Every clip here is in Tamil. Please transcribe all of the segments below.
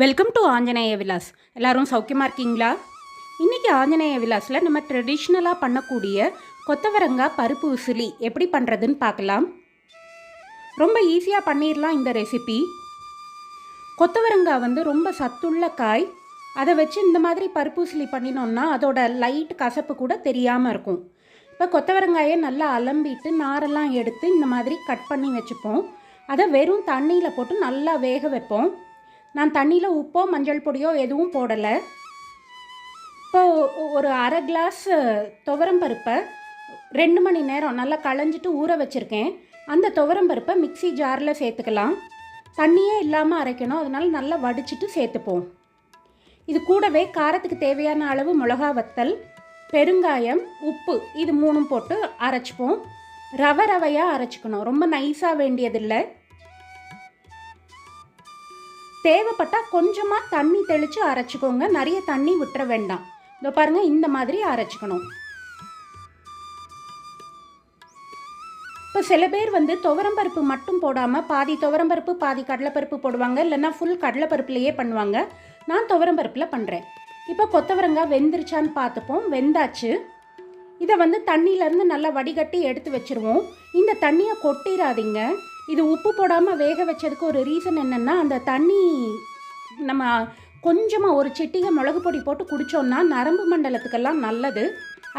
வெல்கம் டு ஆஞ்சநேய விலாஸ் எல்லோரும் சௌக்கியமாக இருக்கீங்களா? இன்றைக்கி ஆஞ்சநேய விலாஸில் நம்ம ட்ரெடிஷ்னலாக பண்ணக்கூடிய கொத்தவரங்காய் பருப்பு உசிலி எப்படி பண்ணுறதுன்னு பார்க்கலாம். ரொம்ப ஈஸியாக பண்ணிடலாம் இந்த ரெசிபி கொத்தவரங்காய் வந்து ரொம்ப சத்துள்ள காய். அதை வச்சு இந்த மாதிரி பருப்பு உசிலி பண்ணினோம்னா அதோட லைட் கசப்பு கூட தெரியாமல் இருக்கும். இப்போ கொத்தவரங்காயை நல்லா அலம்பிட்டு நாரெல்லாம் எடுத்து இந்த மாதிரி கட் பண்ணி வச்சுப்போம். அதை வெறும் தண்ணியில் போட்டு நல்லா வேக வைப்போம். நான் தண்ணியில் உப்போ மஞ்சள் பொடியோ எதுவும் போடலை. இப்போ ஒரு அரை கிளாஸ் துவரம் பருப்பை ரெண்டு மணி நேரம் நல்லா களைஞ்சிட்டு ஊற வச்சுருக்கேன். அந்த துவரம் பருப்பை மிக்ஸி ஜாரில் சேர்த்துக்கலாம். தண்ணியே இல்லாமல் அரைக்கணும். அதனால் நல்லா வடிச்சிட்டு சேர்த்துப்போம். இது கூடவே காரத்துக்கு தேவையான அளவு மிளகா வத்தல் பெருங்காயம் உப்பு இது மூணும் போட்டு அரைச்சிப்போம். ரவை ரவையாக அரைச்சிக்கணும். ரொம்ப நைஸாக வேண்டியதில்லை. தேவைப்பட்டால் கொஞ்சமாக தண்ணி தெளித்து அரைச்சிக்கோங்க. நிறைய தண்ணி விட்டுற வேண்டாம். இதோ பாருங்கள் இந்த மாதிரி அரைச்சிக்கணும். இப்போ சில பேர் வந்து துவரம்பருப்பு மட்டும் போடாமல் பாதி துவரம்பருப்பு பாதி கடலைப்பருப்பு போடுவாங்க. இல்லைன்னா ஃபுல் கடலைப்பருப்புலையே பண்ணுவாங்க. நான் துவரம்பருப்பில் பண்ணுறேன் இப்போ கொத்தவரங்காய் வெந்துருச்சான்னு பார்த்துப்போம். வெந்தாச்சு. இதை வந்து தண்ணியிலேருந்து நல்லா வடிகட்டி எடுத்து வச்சுருவோம். இந்த தண்ணியை கொட்டிடாதீங்க இது உப்பு போடாமல் வேக வச்சதுக்கு ஒரு ரீசன் என்னென்னா அந்த தண்ணி நம்ம கொஞ்சமாக ஒரு சிட்டிகை மிளகு பொடி போட்டு குடித்தோம்னா நரம்பு மண்டலத்துக்கெல்லாம் நல்லது.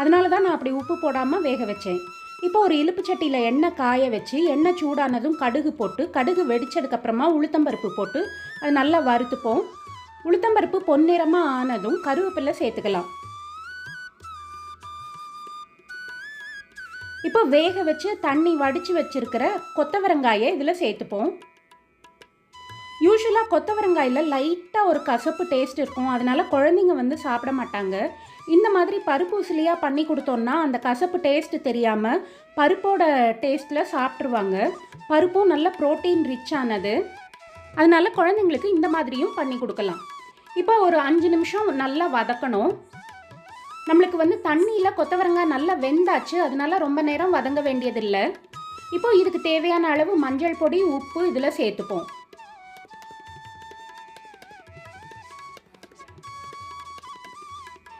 அதனால தான் நான் அப்படி உப்பு போடாமல் வேக வச்சேன். இப்போ ஒரு இழுப்பு சட்டியில் எண்ணெய் காய வச்சு எண்ணெய் சூடானதும் கடுகு போட்டு கடுகு வெடிச்சதுக்கப்புறமா உளுத்தம்பருப்பு போட்டு அது நல்லா வறுத்துப்போம். உளுத்தம்பருப்பு பொன்னிறமாக ஆனதும் கருவேப்பிலை சேர்த்துக்கலாம். இப்போ வேக வச்சு தண்ணி வடித்து வச்சிருக்கிற கொத்தவரங்காயை இதில் சேர்த்துப்போம். யூஸ்வலாக கொத்தவரங்காயில் லைட்டாக ஒரு கசப்பு டேஸ்ட் இருக்கும். அதனால் குழந்தைங்க வந்து சாப்பிட மாட்டாங்க. இந்த மாதிரி பருப்பு உசிலியாக பண்ணி கொடுத்தோம்னா அந்த கசப்பு டேஸ்ட் தெரியாமல் பருப்போட டேஸ்ட்டில் சாப்பிட்ருவாங்க பருப்பும் நல்ல ப்ரோட்டீன் ரிச்சானது அதனால் குழந்தைங்களுக்கு இந்த மாதிரியும் பண்ணி கொடுக்கலாம். இப்போ ஒரு அஞ்சு நிமிஷம் நல்லா வதக்கணும். நம்மளுக்கு வந்து தண்ணியில் கொத்தவரங்காய் நல்லா வெந்தாச்சு. அதனால ரொம்ப நேரம் வதங்க வேண்டியதில்லை. இப்போ இதுக்கு தேவையான அளவு மஞ்சள் பொடி உப்பு இதில் சேர்த்துப்போம்.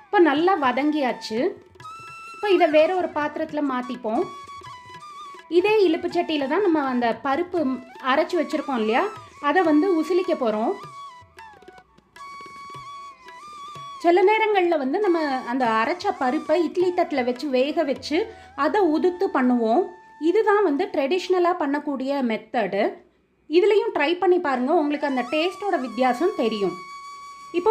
இப்போ நல்லா வதங்கியாச்சு. இப்போ இதை வேற ஒரு பாத்திரத்தில் மாற்றிப்போம் இதே இலுப்பு சட்டியில் தான் நம்ம அந்த பருப்பு அரைச்சி வச்சுருக்கோம் இல்லையா? அதை வந்து உசிலிக்க போகிறோம் சில நேரங்களில் வந்து நம்ம அந்த அரைச்ச பருப்பை இட்லி தட்டில் வச்சு வேக வச்சு அதை உதுத்து பண்ணுவோம். இதுதான் வந்து ட்ரெடிஷ்னலாக பண்ணக்கூடிய மெத்தடு இதுலேயும் ட்ரை பண்ணி பாருங்கள் உங்களுக்கு அந்த டேஸ்ட்டோட வித்தியாசம் தெரியும். இப்போ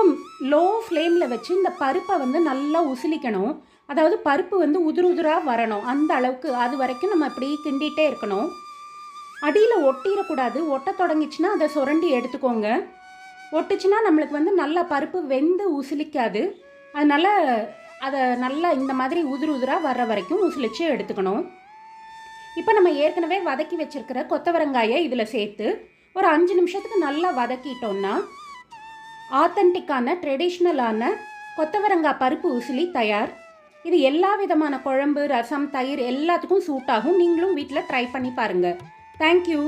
லோ ஃப்ளேமில் வச்சு இந்த பருப்பை வந்து நல்லா உசிலிக்கணும். அதாவது பருப்பு வந்து உதிர் உதிராக வரணும். அந்த அளவுக்கு அது வரைக்கும் நம்ம இப்படி கிண்டிகிட்டே இருக்கணும். அடியில் ஒட்டிடக்கூடாது. ஒட்ட தொடங்கிச்சுன்னா அதை சுரண்டி எடுத்துக்கோங்க. ஒட்டுச்சுன்னா நம்மளுக்கு வந்து நல்லா பருப்பு வெந்து உசிலிக்காது. அதனால் அதை நல்லா இந்த மாதிரி உதிர் உதிராக வர்ற வரைக்கும் உசிலிச்சு எடுத்துக்கணும். இப்போ நம்ம ஏற்கனவே வதக்கி வச்சுருக்கிற கொத்தவரங்காயை இதில் சேர்த்து ஒரு அஞ்சு நிமிஷத்துக்கு நல்லா வதக்கிட்டோம்னா ஆத்தென்டிக்கான ட்ரெடிஷ்னலான கொத்தவரங்காய் பருப்பு உசிலி தயார். இது எல்லா விதமான குழம்பு ரசம் தயிர் எல்லாத்துக்கும் சூட் ஆகும் நீங்களும் வீட்டில் ட்ரை பண்ணி பாருங்கள் தேங்க்யூ